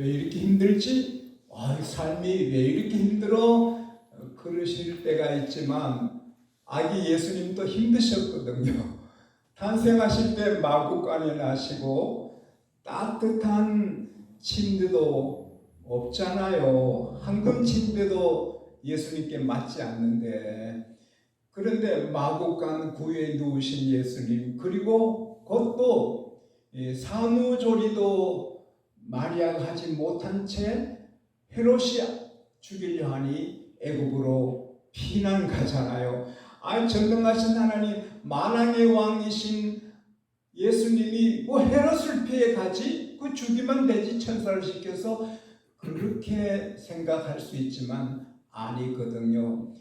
왜 이렇게 힘들지? 아, 삶이 왜 이렇게 힘들어? 어, 그러실 때가 있지만 아기 예수님도 힘드셨거든요. 탄생하실 때 마구간에 나시고 따뜻한 침대도 없잖아요. 황금 침대도 예수님께 맞지 않는데 그런데 마구간 구에 누우신 예수님 그리고 그것도 이 산후조리도 마리아가 하지 못한 채 헤롯이 죽이려 하니 애굽으로 피난 가잖아요. 아 전능하신 하나님 만왕의 왕이신 예수님이 뭐 헤롯을 피해 가지 그 죽이면 되지 천사를 시켜서 그렇게 생각할 수 있지만 아니거든요.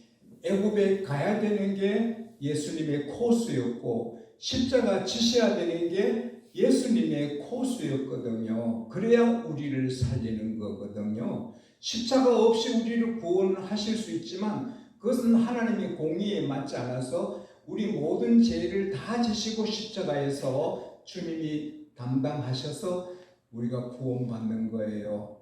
애굽에 가야 되는 게 예수님의 코스였고 십자가 지셔야 되는 게 예수님의 코스였거든요. 그래야 우리를 살리는 거거든요. 십자가 없이 우리를 구원하실 수 있지만 그것은 하나님의 공의에 맞지 않아서 우리 모든 죄를 다 지시고 십자가에서 주님이 담당하셔서 우리가 구원받는 거예요.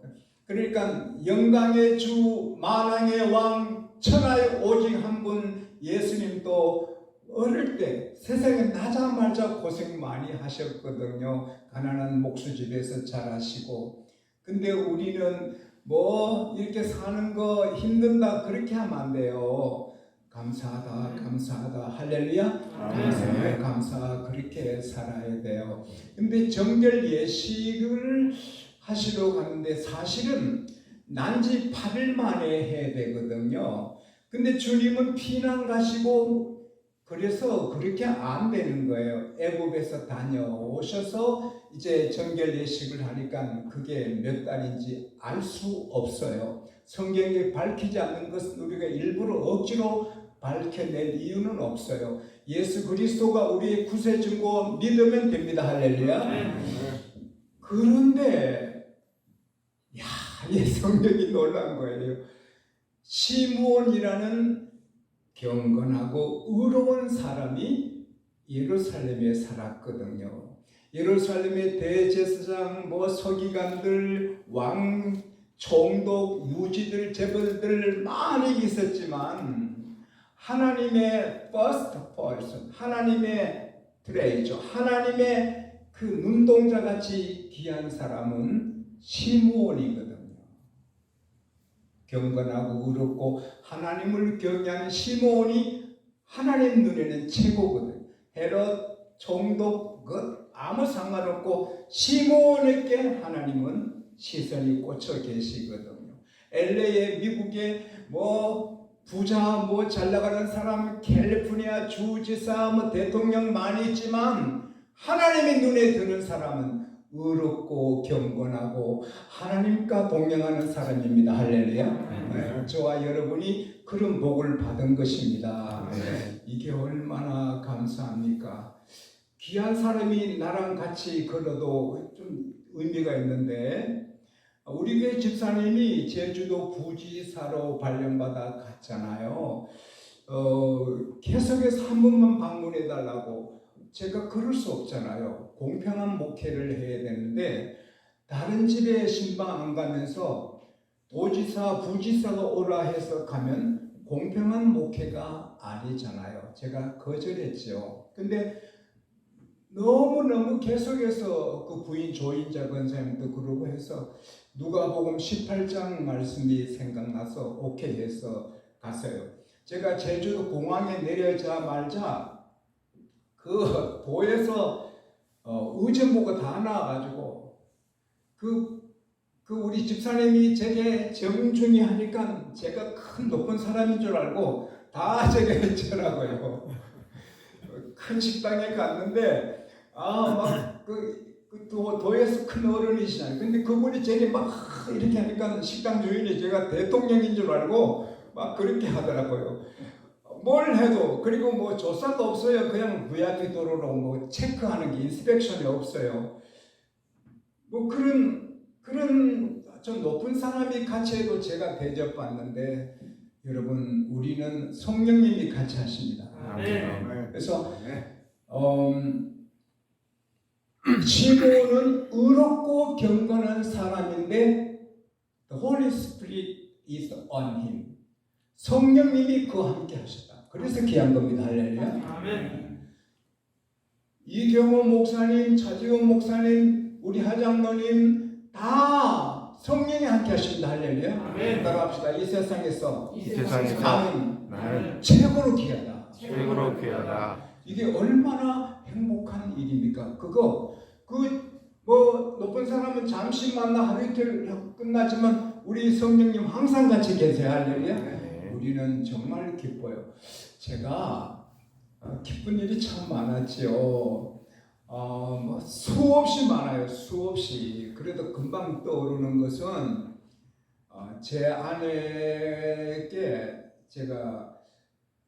그러니까 영광의 주, 만왕의 왕, 천하의 오직 한 분 예수님도 어릴 때 세상에 나자마자 고생 많이 하셨거든요. 가난한 목수집에서 자라시고. 근데 우리는 뭐 이렇게 사는 거 힘든다 그렇게 하면 안 돼요. 감사하다, 감사하다, 할렐루야. 감사해, 감사 그렇게 살아야 돼요. 근데 정결 예식을 하시러 가는데 사실은 난지 8일 만에 해야 되거든요. 근데 주님은 피난 가시고 그래서 그렇게 안 되는 거예요. 애굽에서 다녀오셔서 이제 정결 예식을 하니까 그게 몇 달인지 알 수 없어요. 성경에 밝히지 않는 것은 우리가 일부러 억지로 밝혀낼 이유는 없어요. 예수 그리스도가 우리의 구세 증거 믿으면 됩니다. 할렐루야. 그런데 야, 이 성경이 놀란 거예요. 시므온이라는 경건하고 의로운 사람이 예루살렘에 살았거든요. 예루살렘의 대제사장, 뭐 서기관들, 왕, 총독, 유지들, 재벌들 많이 있었지만 하나님의 first person, 하나님의 트레이저, 하나님의 그 눈동자 같이 귀한 사람은 시므온이거든요. 경건하고 의롭고 하나님을 경외하는 시므온이 하나님 눈에는 최고거든. 헤롯 총독 그 아무 상관없고 시므온에게 하나님은 시선이 꽂혀 계시거든요. LA에 미국에 뭐 부자 뭐 잘 나가는 사람 캘리포니아 주지사 뭐 대통령 많이 있지만 하나님의 눈에 드는 사람은 의롭고 경건하고 하나님과 동행하는 사람입니다. 할렐루야. 네, 저와 여러분이 그런 복을 받은 것입니다. 네. 이게 얼마나 감사합니까? 귀한 사람이 나랑 같이 걸어도 좀 의미가 있는데 우리 교회 집사님이 제주도 부지사로 발령받아 갔잖아요. 어, 계속해서 한 번만 방문해 달라고 제가 그럴 수 없잖아요. 공평한 목회를 해야 되는데 다른 집에 신방 안 가면서 도지사, 부지사가 오라 해서 가면 공평한 목회가 아니잖아요. 제가 거절했죠. 근데 너무너무 계속해서 그 부인 조인자 권사님도 그러고 해서 누가복음 18장 말씀이 생각나서 오케이 해서 갔어요. 제가 제주도 공항에 내려자마자 그 도에서 어, 의정부가 다 나와가지고 그, 그 우리 집사님이 제게 정중히 하니까 제가 큰 높은 사람인 줄 알고 다 제게 했더라고요. 큰 식당에 갔는데 아막그 그 도, 도에서 큰 어른이시잖아요. 근데 그분이 제게 막 이렇게 하니까 식당 주인이 제가 대통령인 줄 알고 막 그렇게 하더라고요. 뭘 해도 그리고 뭐 조사도 없어요. 그냥 VIP 도로로 뭐 체크하는 게 인스펙션이 없어요. 뭐 그런 그런 좀 높은 사람이 같이 해도 제가 대접받는데 여러분 우리는 성령님이 같이 하십니다. 네. 그래서 음, 시몬은 의롭고 경건한 사람인데 The Holy Spirit is on him. 성령님이 그와 함께 하셨다. 그래서 귀한 겁니다. 할렐루야. 아멘. 이경호 목사님, 차지원 목사님, 우리 하장로님 다 성령이 함께 하십니다. 할렐루야. 아멘. 따라합시다. 이 세상에서 이 세상에서 나는 나는 최고로 귀하다. 최고로 귀하다. 이게 얼마나 행복한 일입니까? 그거 그 뭐 높은 사람은 잠시 만나 하루 이틀 끝나지만 우리 성령님 항상 같이 계세요. 할렐루야. 네. 우리는 정말 기뻐요. 제가 어, 기쁜 일이 참 많았지요. 어, 뭐 수없이 많아요. 수없이. 그래도 금방 떠오르는 것은 어, 제 아내에게 제가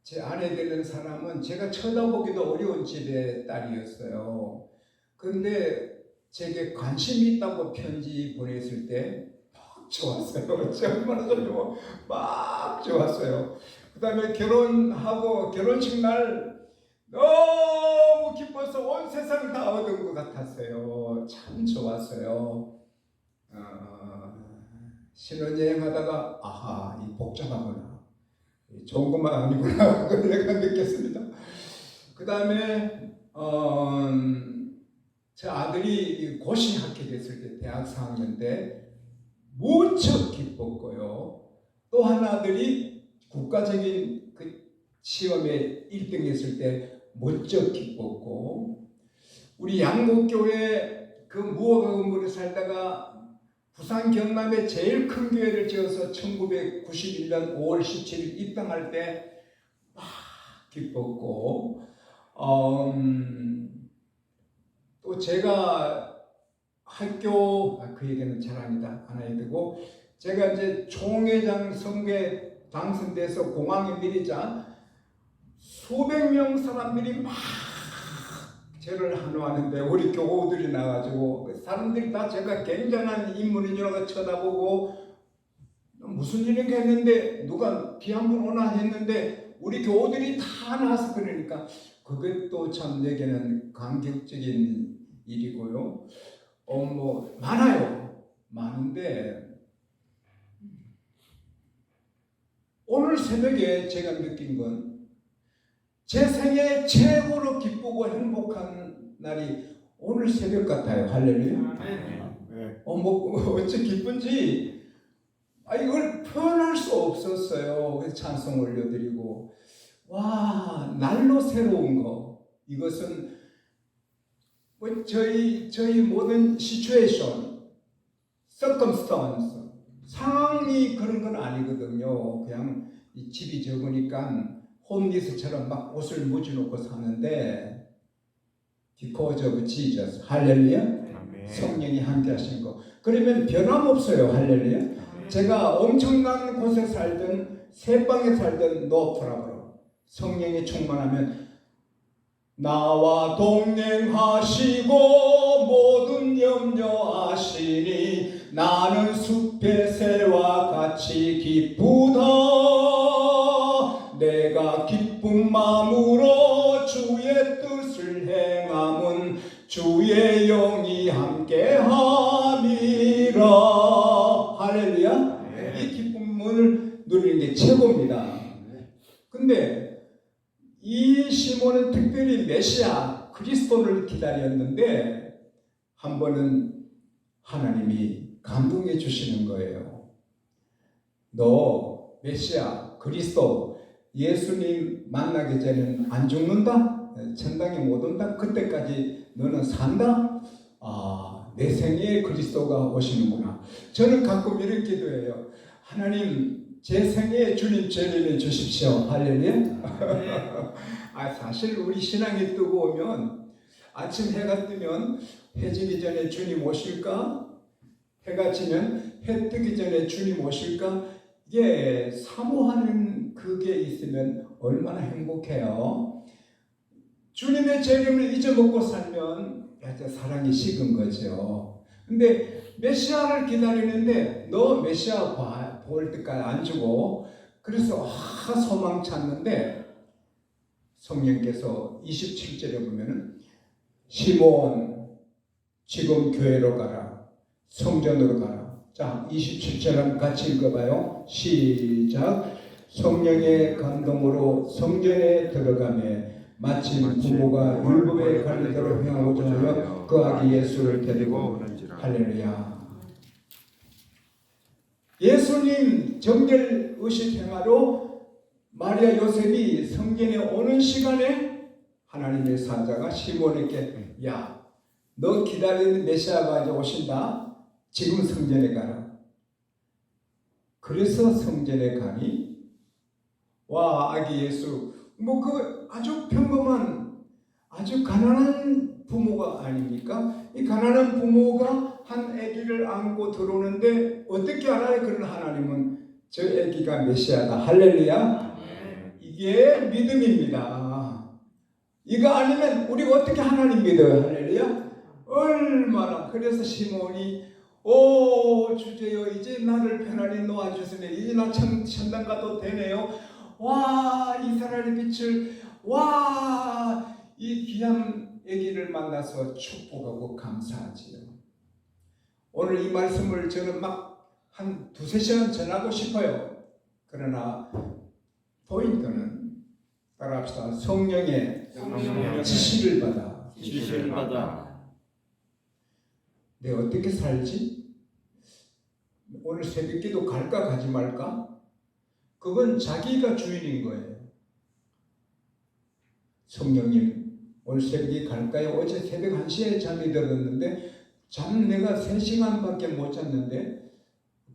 제 아내 되는 사람은 제가 쳐다보기도 어려운 집의 딸이었어요. 그런데 제게 관심이 있다고 편지 보냈을 때막 좋았어요. 정말 좋고 막 좋았어요. 그 다음에 결혼하고 결혼식 날 너무 기뻐서 온 세상 다 얻은 것 같았어요. 참 좋았어요. 어, 신혼여행 하다가 아하 이 복잡하구나. 좋은 것만 아니구나. 그걸 내가 느꼈습니다. 그 다음에 어, 제 아들이 고시 합격했을 때 대학 4학년 때 무척 기뻤고요. 또 한 아들이 국가적인 그 시험에 1등 했을 때 무척 기뻤고 우리 양곡교회 그 무허가 건물에 살다가 부산 경남에 제일 큰 교회를 지어서 1991년 5월 17일 입당할 때 막 기뻤고 어, 음, 또 제가 학교 아, 그 얘기는 안 해야 되고 제가 이제 총회장 선거에 당선돼서 공항에 내리자 수백 명 사람들이 막 저를 환호하는데 우리 교우들이 나가지고 그 사람들이 다 제가 굉장한 인물인 줄 알고 쳐다보고 무슨 일인가 했는데 누가 비한분 오나 했는데 우리 교우들이 다 나와서 그러니까 그것도 참 내게는 감격적인 일이고요. 어 뭐 많아요. 많은데 오늘 새벽에 제가 느낀 건 제 생애 최고로 기쁘고 행복한 날이 오늘 새벽 같아요. 할렐루야. 아멘. 네. 어, 뭐, 어찌 기쁜지, 아, 이걸 표현할 수 없었어요. 그래서 찬송 올려드리고. 와, 날로 새로운 거. 이것은, 뭐, 저희, 저희 모든 시츄에이션, circumstance, 상황이 그런 건 아니거든요. 그냥 이 집이 적으니까 홈리스처럼 막 옷을 묻어놓고 사는데, because of Jesus. 할렐루야. 성령이 함께 하신 거. 그러면 변함없어요. 할렐루야. 제가 엄청난 곳에 살든 새 방에 살든 노 프라브로 성령이 충만하면 나와 동행하시고 모든 염려하시니 나는 숲의 새와 같이 기쁘다 그때까지 너는 산다? 아, 내 생에 그리스도가 오시는구나. 저는 가끔 이렇게 기도해요. 하나님 제 생에 주님 재림해 주십시오. 할렐루야. 아 사실 우리 신앙이 뜨고 오면 아침 해가 뜨면 해 지기 전에 주님 오실까? 해가 지면 해 뜨기 전에 주님 오실까? 이게 사모하는 그게 있으면 얼마나 행복해요. 주님의 재림을 잊어먹고 살면 진짜 사랑이 식은 거죠. 근데 메시아를 기다리는데 너 메시아 봐, 볼 때까지 안 주고 그래서 아 소망 찾는데 성령께서 27절에 보면은 시몬 지금 교회로 가라 성전으로 가라 자, 27절 같이 읽어봐요. 시작. 성령의 감동으로 성전에 들어가매 마침 부모가 율법의 관리대로 행하고자 하여 그 아기 예수를 데리고 오는지라 할렐루야. 예수님 정결 의식 행하러 마리아 요셉이 성전에 오는 시간에 하나님의 사자가 시몬에게 야, 너 기다리는 메시아가 이제 오신다. 지금 성전에 가라. 그래서 성전에 가니 와 아기 예수 뭐그 아주 평범한 아주 가난한 부모가 아닙니까? 이 가난한 부모가 한 아기를 안고 들어오는데 어떻게 알아요? 그런 하나님은 저 아기가 메시아다. 할렐루야. 이게 믿음입니다. 이거 아니면 우리가 어떻게 하나님 믿어요? 할렐루야. 얼마나 그래서 시몬이 오 주제여 이제 나를 편안히 놓아주시네 이제 나 천, 천당 가도 되네요 와 이스라엘의 빛을 와 이 귀한 아기를 만나서 축복하고 감사하지요 오늘 이 말씀을 저는 막 한 두세 시간 전하고 싶어요 그러나 포인트는 따라 합시다 성령의 성령의 지시를 받아 지시를 받아 내가 어떻게 살지? 오늘 새벽 기도 갈까 가지 말까? 그건 자기가 주인인 거예요. 성령님, 오늘 새벽에 갈까요? 어제 새벽 1시에 잠이 들었는데 잠 내가 3시간밖에 못 잤는데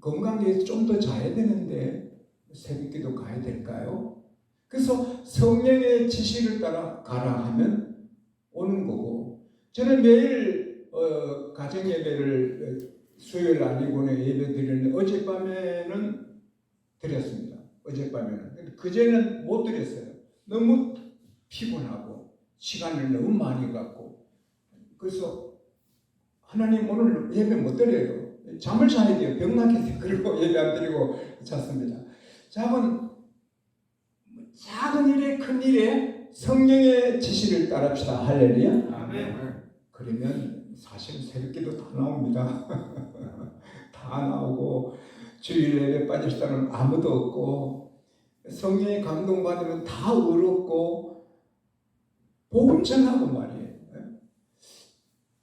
건강에 좀 더 자야 되는데 새벽기도 가야 될까요? 그래서 성령의 지시를 따라 가라 하면 오는 거고 저는 매일 어, 가정 예배를 어, 수요일 아니고는 예배 드리는데 어젯밤에는 드렸습니다. 어젯밤에는. 그제는 못 드렸어요. 너무 피곤하고 시간을 너무 많이 갖고 그래서 하나님 오늘 예배 못 드려요. 잠을 자야 돼요. 병나게 그리고 예배 안 드리고 잤습니다. 작은 작은 일에 큰 일에 성령의 지시를 따릅시다. 할렐루야. 아멘 그러면 사실 새벽기도 다 나옵니다. 다 나오고 주일 예배 빠질 사람은 아무도 없고 성령의 감동 받으면 다 의롭고 복음 전하고 말이에요.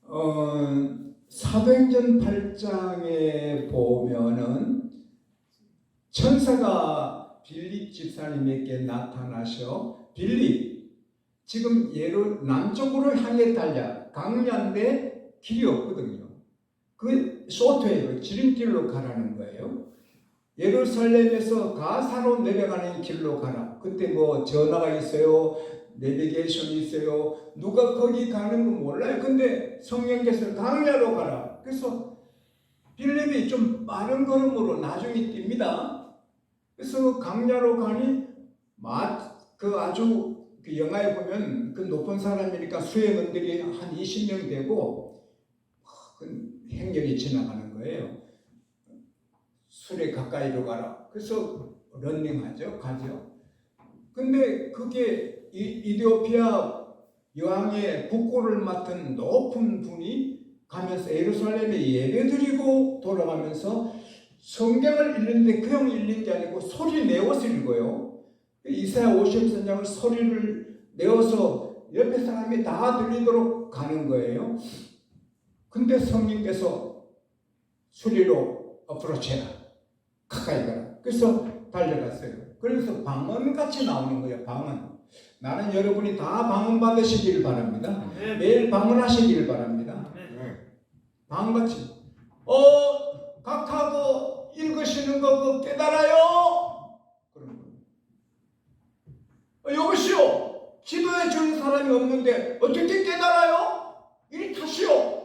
어, 사도행전 8장에 보면은 천사가 빌립 집사님에게 나타나셔 빌립 지금 예루 남쪽으로 향해 달려 강야인데 길이 없거든요. 그 쇼트웨이로 지름길로 가라는 거예요. 예루살렘에서 가사로 내려가는 길로 가라. 그때 뭐 전화가 있어요. 내비게이션이 있어요. 누가 거기 가는 거 몰라요. 근데 성령께서 강야로 가라. 그래서 빌립이 좀 빠른 걸음으로 나중에 뜁니다. 그래서 강야로 가니 마, 그 아주 그 영화에 보면 그 높은 사람이니까 수행원들이 한 20명 되고 그 행렬이 지나가는 거예요. 술에 가까이로 가라. 그래서 런닝하죠, 가죠. 근데 그게 이, 이디오피아 여왕의 국고를 맡은 높은 분이 가면서 예루살렘에 예배드리고 돌아가면서 성경을 읽는데 그냥 읽는 게 아니고 소리 내어서 읽어요. 이사야 50선장을 소리를 내어서 옆에 사람이 다 들리도록 가는 거예요. 근데 성령께서 소리로 어프로치해라. 가까이 가라. 그래서 달려갔어요. 그래서 방언같이 나오는 거예요. 방언. 나는 여러분이 다 방언 받으시기를 바랍니다. 매일 방언하시기를 바랍니다. 방언같이. 어, 각하고 읽으시는 거그 깨달아요? 그런 거예요. 어, 여보시오. 지도해 주는 사람이 없는데 어떻게 깨달아요? 이리 타시오.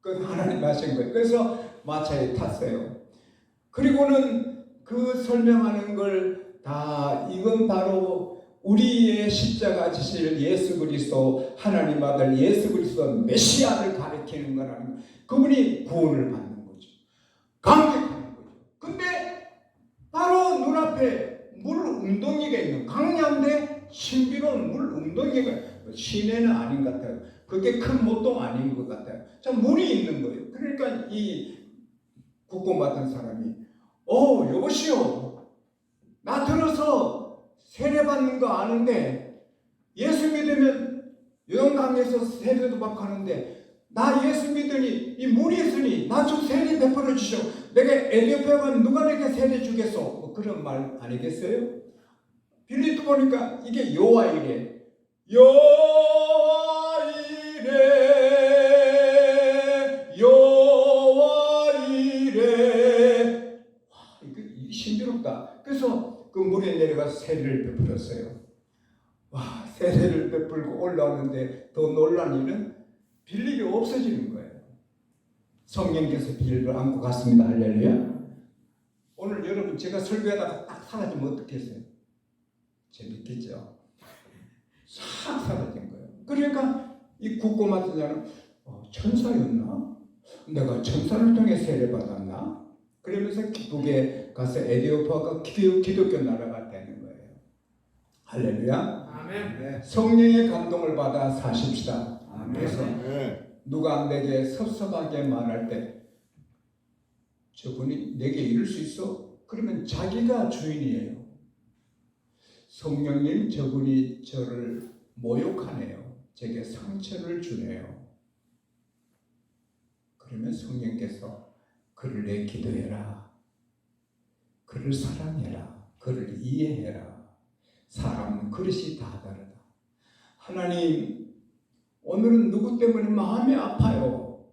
그 하나님 하신 거예요. 그래서 마차에 탔어요. 그리고는 그 설명하는 걸 다 이건 바로 우리의 십자가 지실 예수 그리스도 하나님 아들 예수 그리스도 메시아를 가리키는 거라는. 그분이 구원을 받는 거죠. 감격하는 거죠. 근데 바로 눈앞에 물 웅덩이가 있는 강야인데 신비로운 물 웅덩이가 시내는 아닌 것 같아요. 그게 큰 못동 아닌 것 같아요. 자 물이 있는 거예요. 그러니까 이 국고 받은 사람이 어 여보시오 나 들어서 세례받는 거 아는데 예수 믿으면 요동강에서 세례도 받고 하는데 나 예수 믿으니 이 물이 있으니 나 좀 세례 베풀어 주시오. 내가 가면 누가 내게 세례 주겠소? 뭐 그런 말 아니겠어요? 빌립도 보니까 이게 요아이래. 요아이래. 요아이래. 와 이거 이 신비롭다. 그래서 그 물에 내려가서 세례를 베풀었어요 와 세례를 베풀고 올라오는데 더 놀란 일은 빌립이 없어지는 거예요 성령께서 빌립을 안고 갔습니다 할렐루야 오늘 여러분 제가 설교하다가 딱 사라지면 어떻겠어요? 재밌겠죠? 싹 사라진 거예요. 그러니까 이 국고 맡은 자는 어, 천사였나? 내가 천사를 통해 세례 받았나? 그러면서 기쁘게 가서 에디오파가 기독, 기독교 나라가 되는 거예요. 할렐루야. 아멘. 네, 성령의 감동을 받아 사십시다. 그래서 네. 누가 내게 섭섭하게 말할 때 저분이 내게 이럴 수 있어? 그러면 자기가 주인이에요. 성령님 저분이 저를 모욕하네요. 제게 상처를 주네요. 그러면 성령께서 그를 내 기도해라. 그를 사랑해라. 그를 이해해라. 사람은 그릇이 다 다르다. 하나님 오늘은 누구 때문에 마음이 아파요.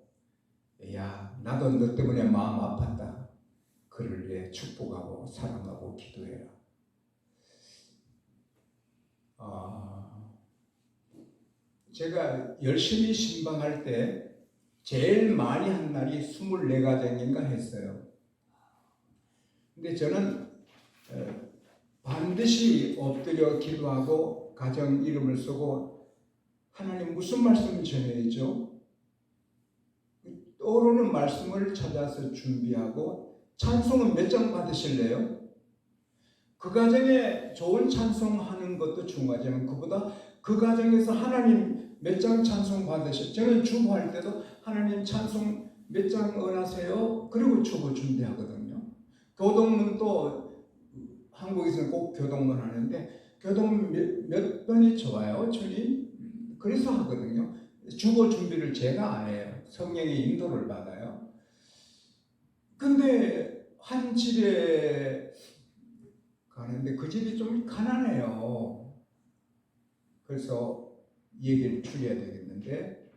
야, 나도 너 때문에 마음 아팠다. 그를 내 축복하고 사랑하고 기도해라. 아, 제가 열심히 신방할 때 제일 많이 한 날이 24가정인가 했어요. 근데 저는 어, 반드시 엎드려 기도하고 가정 이름을 쓰고 하나님 무슨 말씀을 전해야죠? 떠오르는 말씀을 찾아서 준비하고 찬송은 몇 장 받으실래요? 그 가정에 좋은 찬송하는 것도 중요하지만 그보다 그 가정에서 하나님 몇 장 찬송 받으실 저는 주보할 때도 하나님 찬송 몇 장 원하세요? 그리고 주보 준비하거든요. 교동문 또 한국에서는 꼭 교동문 하는데 교동문 몇, 몇 번이 좋아요, 주님? 그래서 하거든요. 주보 준비를 제가 안 해요. 성령의 인도를 받아요. 근데 한 집에 가는데 그 집이 좀 가난해요. 그래서 얘기를 줄여야 되겠는데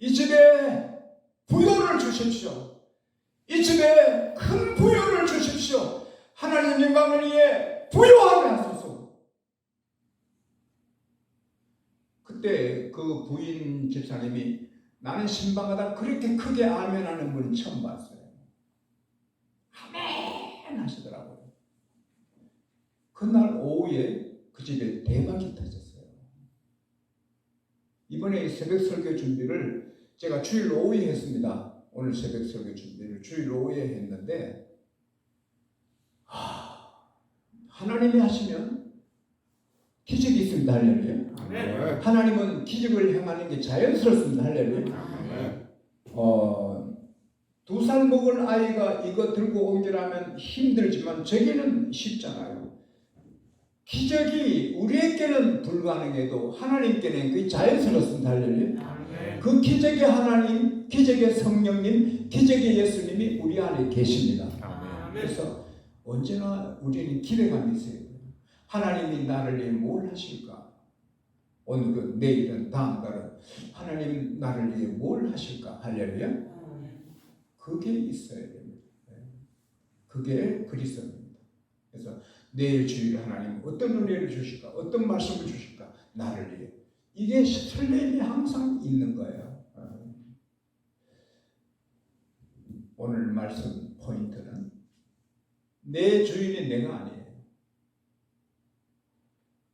이 집에 부여를 주십시오. 이 집에 큰 부여를 주십시오. 하나님 영광을 위해 부여하게 하소서. 그때 그 부인 집사님이 나는 신방하다 그렇게 크게 아멘하는 분은 처음 봤어요. 아멘 하시더라고요. 그날 오후에 그 집에 대박이 터졌어요. 이번에 새벽 설교 준비를 제가 주일 오후에 했습니다. 오늘 새벽 설교 준비를 주일 오후에 했는데 하, 하나님이 하시면 기적이 있습니다. 할렐루야. 아멘. 하나님은 기적을 행하는 게 자연스럽습니다. 할렐루야. 네. 어, 두 살 먹을 아이가 이거 들고 옮기라면 힘들지만 저기는 쉽잖아요. 기적이 우리에게는 불가능해도 하나님께는 그게 자연스럽습니다. 할렐루야. 아멘. 그 기적의 하나님, 기적의 성령님, 기적의 예수님이 우리 안에 계십니다. 그래서 언제나 우리는 기대감이 있어요. 하나님이 나를 위해 뭘 하실까? 오늘은 내일은 다음 달은 하나님 나를 위해 뭘 하실까? 할렐루야. 그게 있어야 됩니다. 네. 그게 그리스도입니다. 그래서 내일 주일 하나님 어떤 은혜를 주실까? 어떤 말씀을 주실까? 나를 위해. 이게 설렘이 항상 있는 거예요. 어. 오늘 말씀 포인트는 내 주인이 내가 아니에요.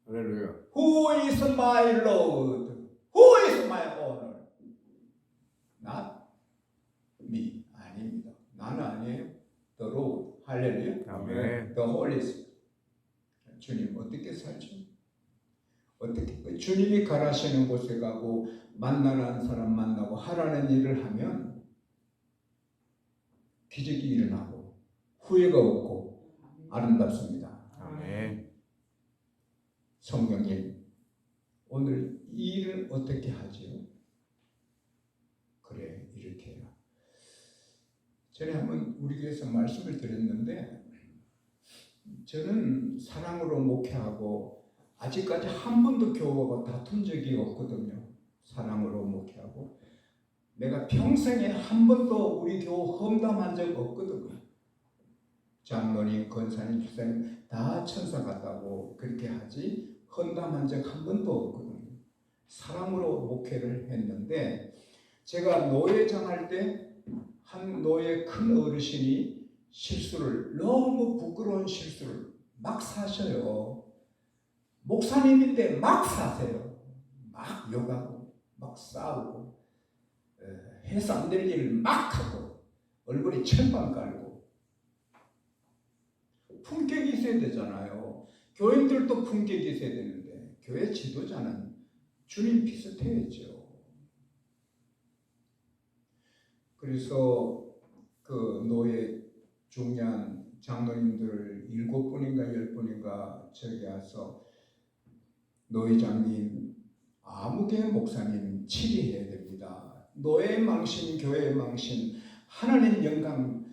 할렐루야. Who is my Lord? Who is my owner? Not me. 아닙니다. 나는 아니에요. The Lord. 할렐루야. 아멘. The Holy Spirit. 주님 어떻게 살죠? 어떻게 주님이 가라시는 곳에 가고 만나는 사람 만나고 하라는 일을 하면 기적이 일어나고 후회가 없고 아름답습니다. 아멘. 성령님, 오늘 이 일을 어떻게 하지요? 그래, 이렇게 해라. 전에 한번 우리 교회에서 말씀을 드렸는데, 저는 사랑으로 목회하고, 아직까지 한 번도 교우하고 다툰 적이 없거든요. 사랑으로 목회하고. 내가 평생에 한 번도 우리 교우 험담한 적 없거든요. 장로님, 권사님, 주사님 다 천사 같다고 그렇게 하지 헌담한 적 한 번도 없거든요. 사랑으로 목회를 했는데 제가 노예장 할 때 한 노예 큰 어르신이 실수를 너무 부끄러운 실수를 막 사셔요. 목사님인데 막 사세요. 막 욕하고 막 싸우고 에, 해서 안 될 일을 막 하고 얼굴에 철판 깔고 품격이 있어야 되잖아요. 교인들도 품격이 있어야 되는데 교회 지도자는 주님 비슷해야죠. 그래서 그 노예 중년 장로님들 일곱 분인가 열 분인가 저기 와서 노회장님 아무개 목사님 치리해야 됩니다. 노예 망신, 교회 망신, 하나님 영광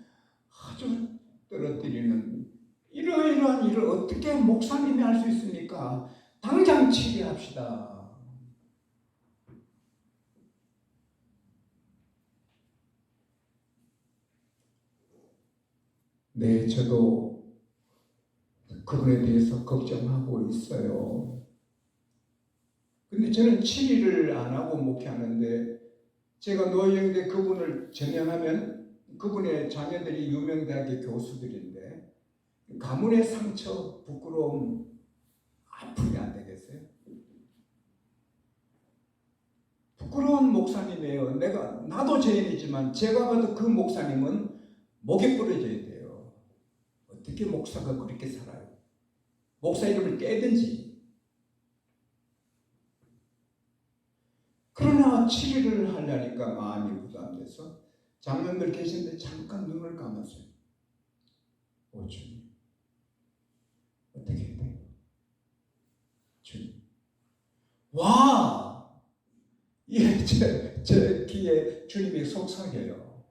아주 떨어뜨리는 이러이러한 일을 어떻게 목사님이 할 수 있습니까? 당장 치리합시다. 네, 저도 그분에 대해서 걱정하고 있어요. 근데 저는 치리를 안 하고 목회하는데 제가 노예인데 그분을 전향하면 그분의 자녀들이 유명대학의 교수들인데 가문의 상처, 부끄러움, 아픔이 안 되겠어요? 부끄러운 목사님이에요. 내가 나도 죄인이지만 제가 봐도 그 목사님은 목에 부러져야 돼요. 어떻게 목사가 그렇게 살아요? 목사 이름을 깨든지. 그러나 치료를 하려니까 마음이 부담돼서 장면들 계신데 잠깐 눈을 감았어요. 오 주님, 어떻게 해야 돼요? 주님, 와, 이제 제 귀에 주님이 속삭여요.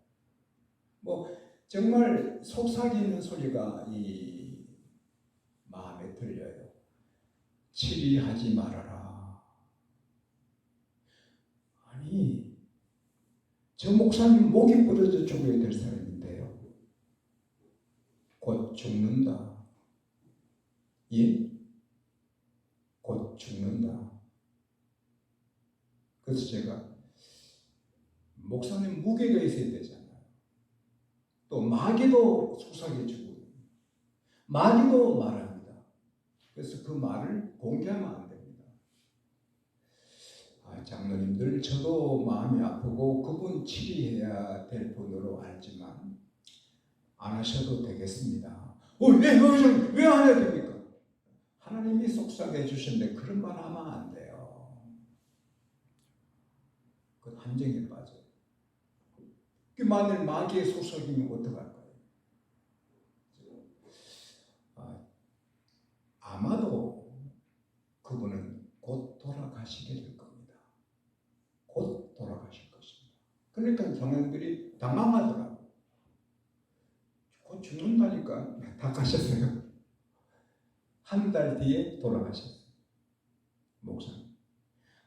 뭐 정말 속삭이는 소리가 이 마음에 들려요. 치리하지 말아라. 아니, 저 목사님 목이 부러져 죽어야 될 사람인데요. 곧 죽는다. 예? 곧 죽는다. 그래서 제가 목사님 무게가 있어야 되잖아요. 또 마귀도 속삭여주고 마귀도 말합니다. 그래서 그 말을 공개하면 안 됩니다. 아, 장로님들 저도 마음이 아프고 그분 치리해야 될 분으로 알지만 안 하셔도 되겠습니다. 어, 왜, 왜, 왜안 해야 됩니까? 하나님이 속삭여 주신데 그런 말 하면 안 돼요. 그 함정에 빠져요. 그 만일 마귀의 속삭이면 어떡할까요? 아, 아마도 그분은 곧 돌아가시게 될 겁니다. 곧 돌아가실 것입니다. 그러니까 성령들이 당황하더라고. 곧 죽는다니까 다 가셨어요. 한 달 뒤에 돌아가셨어요. 목사님.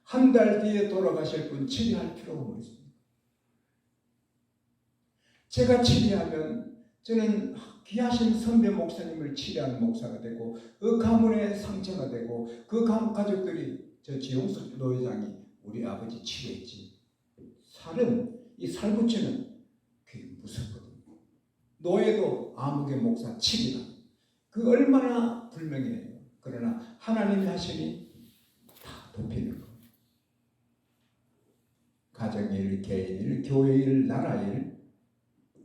한 달 뒤에 돌아가실 분 치료할 필요가 뭐 있습니까? 제가 치료하면 저는 귀하신 선배 목사님을 치료하는 목사가 되고 그 가문의 상처가 되고 그 가문 가족들이 저 지용석 노회장이 우리 아버지 치료했지. 살은 이 살붙이는 그게 무섭거든요. 노예도 아무개 목사 치리라. 그 얼마나 불명예해요. 그러나 하나님이 하시니 다 돕히는 겁니다. 가정 일, 개인 일, 교회 일, 나라 일,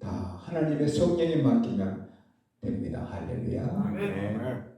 다 하나님의 성령에 맡기면 됩니다. 할렐루야. 아멘.